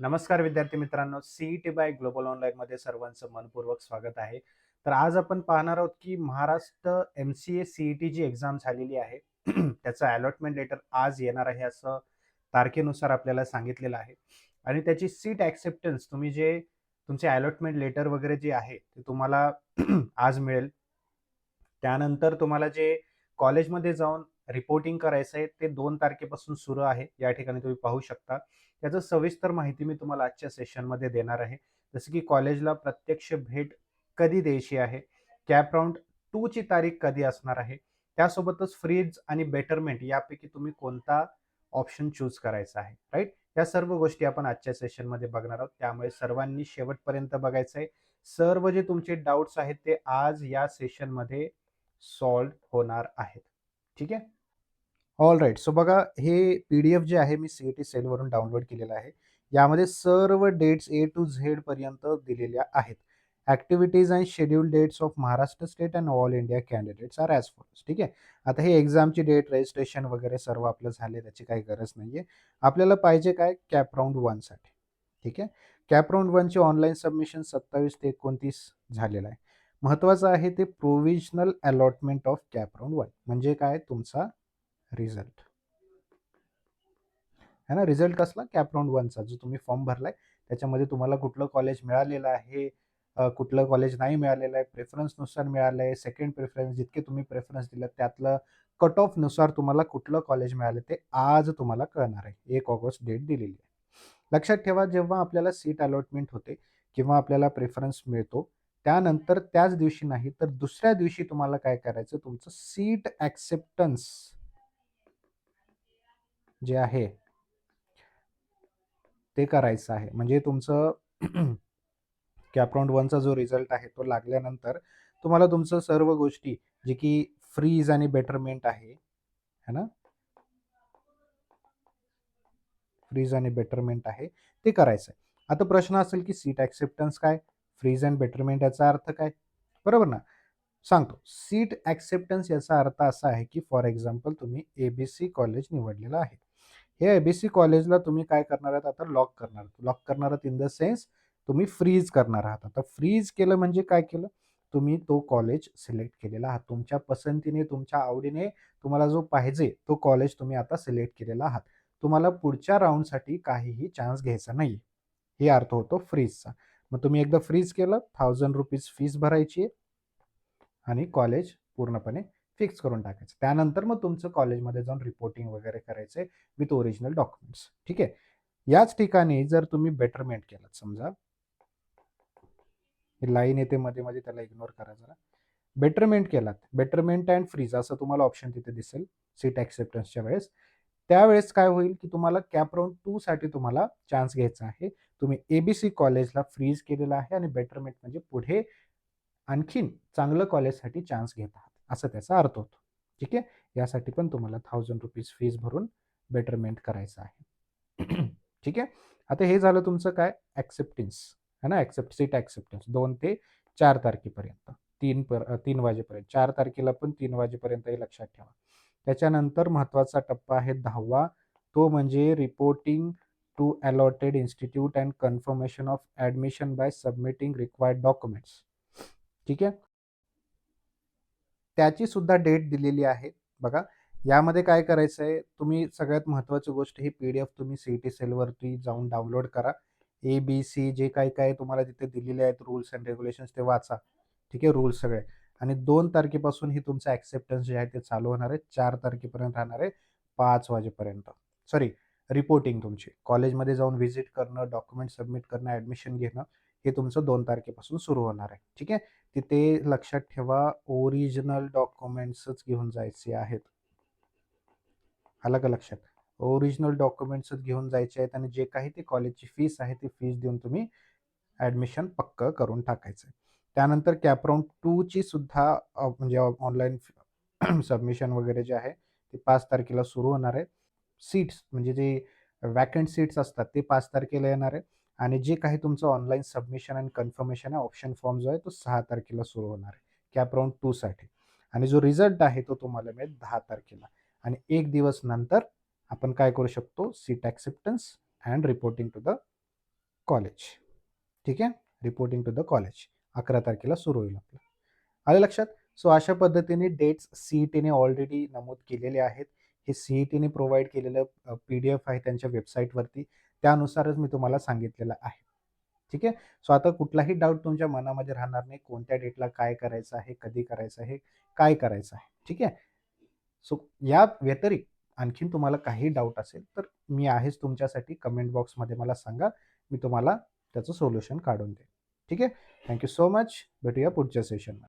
नमस्कार विद्यार्थी मित्रांनो सीईटी बाय ग्लोबल ऑनलाईन मध्ये सर्वांचं मनपूर्वक स्वागत आहे. तर आज आपण पाहणार आहोत की Maharashtra M C A CET G exam झालेली आहे त्याचं अलॉटमेंट लेटर आज येणार आहे असं तारखेनुसार आपल्याला सांगितलेलं आहे. आणि त्याची सीट ॲक्सेप्टन्स तुम्ही जे तुमचे अलॉटमेंट लेटर वगैरे जे आहे ते तुम्हाला आज मिळेल. त्यानंतर तुम्हाला जे कॉलेजमध्ये जाऊन रिपोर्टिंग करायचं आहे ते दोन तारखेपासून सुरू आहे. या ठिकाणी तुम्ही पाहू शकता. त्याचं सविस्तर माहिती मी तुम्हाला आजच्या सेशनमध्ये देणार आहे. जसं की कॉलेजला प्रत्यक्ष भेट कधी द्यायची आहे? कॅप राऊंड टूची तारीख कधी असणार आहे? त्यासोबतच फ्रीज आणि बेटरमेंट यापैकी तुम्ही कोणता ऑप्शन चूज करायचा आहे? राईट? या सर्व गोष्टी आपण आजच्या सेशनमध्ये बघणार आहोत. त्यामुळे सर्वांनी शेवटपर्यंत बघायचं आहे सर्व जे तुमचे डाऊट्स आहेत ते आज या सेशनमध्ये सॉल्व होणार आहेत. ठीक आहे? ऑल राईट सो बघा हे पी डी एफ जे आहे मी सी ई टी सेलवरून डाउनलोड केलेलं आहे. यामध्ये सर्व डेट्स ए टू झेड पर्यंत दिलेल्या आहेत. Activities and schedule dates of Maharashtra state and all India candidates are as follows ठीक आहे? आता हे एक्झामची डेट रजिस्ट्रेशन वगैरे सर्व आपलं झाले त्याची काही गरज नाही आहे आपल्याला पाहिजे काय? कॅप राऊंड वनसाठी ठीक आहे? कॅप राऊंड वनचे ऑनलाईन सबमिशन सत्तावीस ते एकोणतीस झालेलं आहे. महत्त्वाचं आहे ते provisional allotment of cap round one म्हणजे काय? तुमचा रिझल्ट. है ना? रिझल्ट कसला? कॅप राऊंड वनचा जो तुम्ही फॉर्म भरलाय त्याच्यामध्ये तुम्हाला कुठलं कॉलेज मिळालेलं आहे कुठलं कॉलेज नाही मिळालेलं आहे प्रेफरन्सनुसार मिळालं आहे सेकंड प्रेफरन्स जितके तुम्ही प्रेफरन्स दिलं त्यातलं कट ऑफनुसार तुम्हाला कुठलं कॉलेज मिळालं ते आज तुम्हाला कळणार आहे. एक ऑगस्ट डेट दिलेली आहे. लक्षात ठेवा जेव्हा आपल्याला सीट अलॉटमेंट होते किंवा आपल्याला प्रेफरन्स मिळतो त्यानंतर त्याच दिवशी नाही तर दुसऱ्या दिवशी तुम्हाला काय करायचं? तुमचं सीट ॲक्सेप्टन्स जे आहे ते करायचं आहे. म्हणजे तुमचं कॅपराऊंड वनचा जो रिझल्ट आहे तो लागल्यानंतर तुम्हाला तुमचं सर्व गोष्टी जे की फ्रीज आणि बेटरमेंट आहे है ना? फ्रीज आणि बेटरमेंट आहे ते करायचं आहे आता प्रश्न असेल की सीट ॲक्सेप्टन्स काय? फ्रीज अँड बेटरमेंट याचा अर्थ काय? बरोबर ना? सांगतो. सीट ॲक्सेप्टन्स याचा अर्थ असा आहे की फॉर एक्झाम्पल तुम्ही ए बी सी कॉलेज निवडलेलं आहे. हे ए बी सी कॉलेजला तुम्ही काय करणार आहात? आता लॉक करणार लॉक करणार आहात इन द सेन्स तुम्ही फ्रीज करणार आहात. आता फ्रीज केलं म्हणजे काय केलं? तुम्ही तो कॉलेज सिलेक्ट केलेला आहात. तुमच्या पसंतीने तुमच्या आवडीने तुम्हाला जो पाहिजे तो कॉलेज तुम्ही आता सिलेक्ट केलेला आहात. तुम्हाला पुढच्या राऊंडसाठी काहीही चान्स घ्यायचा नाही हे अर्थ होतो फ्रीजचा मग तुम्ही एकदा फ्रीज केलं थाउजंड रुपीज फीस भरायची आहे. आणि कॉलेज पूर्णपणे फिक्स करून टाकायचं. त्यानंतर मग तुमचं कॉलेजमध्ये जाऊन रिपोर्टिंग वगैरे करायचं विथ ओरिजिनल डॉक्युमेंट्स ठीक आहे? याच ठिकाणी जर तुम्ही बेटरमेंट केलं समजा. लाईन येते मध्ये मध्ये त्याला इग्नोर करा जरा. बेटरमेंट केलात. बेटरमेंट अँड फ्रीज असं तुम्हाला ऑप्शन तिथे दिसेल सीट ॲक्सेप्टन्सच्या वेळेस. त्यावेळेस काय होईल की तुम्हाला कॅप राऊंड टू साठी तुम्हाला चान्स घ्यायचा आहे. तुम्ही एबीसी कॉलेजला फ्रीज केलेला आहे आणि बेटरमेंट म्हणजे पुढे आणखीन चांगलं कॉलेजसाठी चान्स घेत आहात. असं त्याचा अर्थ होतो. ठीक आहे? यासाठी पण तुम्हाला थाउजंड रुपीज फीज भरून बेटरमेंट करायचं आहे. ठीक आहे? आता हे झालं तुमचं काय? ॲक्सेप्टन्स है ना? ॲक्सेप्ट सीट ॲक्सेप्टन्स दोन ते चार तारखेपर्यंत. तीन पर तीन वाजेपर्यंत. चार तारखेला पण तीन वाजेपर्यंत हे लक्षात ठेवा. त्याच्यानंतर महत्त्वाचा टप्पा आहे दहावा. तो म्हणजे reporting to allotted institute and confirmation of admission by submitting required documents ठीक आहे? त्याची सुद्धा डेट दिलेली आहे. बघा यामध्ये काय करायचं आहे तुम्ही सगळ्यात महत्त्वाची गोष्ट ही पी डी एफ तुम्ही सी टी सेलवरती जाऊन डाउनलोड करा. ए बी सी जे काही काय तुम्हाला तिथे दिलेले आहेत रूल्स अँड रेग्युलेशन्स ते वाचा. ठीक आहे रूल्स सगळे. आणि दोन तारखेपासून ही तुमचं ॲक्सेप्टन्स जे आहे ते चालू होणार आहे. चार तारखेपर्यंत राहणार आहे पाच वाजेपर्यंत. सॉरी रिपोर्टिंग तुमची. कॉलेजमध्ये जाऊन व्हिजिट करणं डॉक्युमेंट सबमिट करणं ॲडमिशन घेणं हे तुमचं दोन तारखेपासून सुरू होणार आहे. ठीक आहे? तिथे लक्षात ठेवा ओरिजिनल डॉक्युमेंट्सच घेऊन जायचे आहेत. आलं का लक्षात? ओरिजिनल डॉक्युमेंट्सच घेऊन जायचे आहेत आणि जे काही ते कॉलेजची फीस आहे ती फीस देऊन तुम्ही ॲडमिशन पक्क करून टाकायचं आहे. त्यानंतर कॅपराऊंड टूची सुद्धा म्हणजे ऑनलाईन सबमिशन वगैरे जे आहे ते पाच तारखेला सुरू होणार आहे. सीट्स म्हणजे जे वॅकंट सीट्स असतात ते पाच तारखेला येणार आहे. आणि जे काही तुमचं ऑनलाईन सबमिशन अँड कन्फर्मेशन आहे ऑप्शन फॉर्म जो आहे तो सहा तारखेला सुरू होणार आहे. कॅप राऊंड टूसाठी आणि जो रिझल्ट आहे तो तुम्हाला मिळेल दहा तारखेला. आणि एक दिवस नंतर आपण काय करू शकतो? Seat acceptance and reporting to the college ठीक आहे? रिपोर्टिंग टू द कॉलेज अकरा तारखेला सुरू होईल आपलं. आलं लक्षात? सो अशा पद्धतीने डेट्स सी ई टीने ऑलरेडी नमूद केलेले आहेत. हे सी ई टीने प्रोव्हाइड केलेलं पी डी एफ आहे त्यांच्या वेबसाईटवरती त्यानुसारच मी तुम्हाला सांगितलेलं आहे. ठीक आहे? सो आता कुठलाही डाऊट तुमच्या मनामध्ये राहणार नाही. कोणत्या डेटला काय करायचं आहे? कधी करायचं आहे? काय करायचं आहे? ठीक आहे? सो या व्यतिरिक्त आणखीन तुम्हाला काही डाऊट असेल तर मी आहेच तुमच्यासाठी कमेंट बॉक्समध्ये मला सांगा. मी तुम्हाला त्याचं सोल्युशन काढून देईन. ठीक आहे? थँक्यू सो मच भेटूया पुढच्या सेशनमध्ये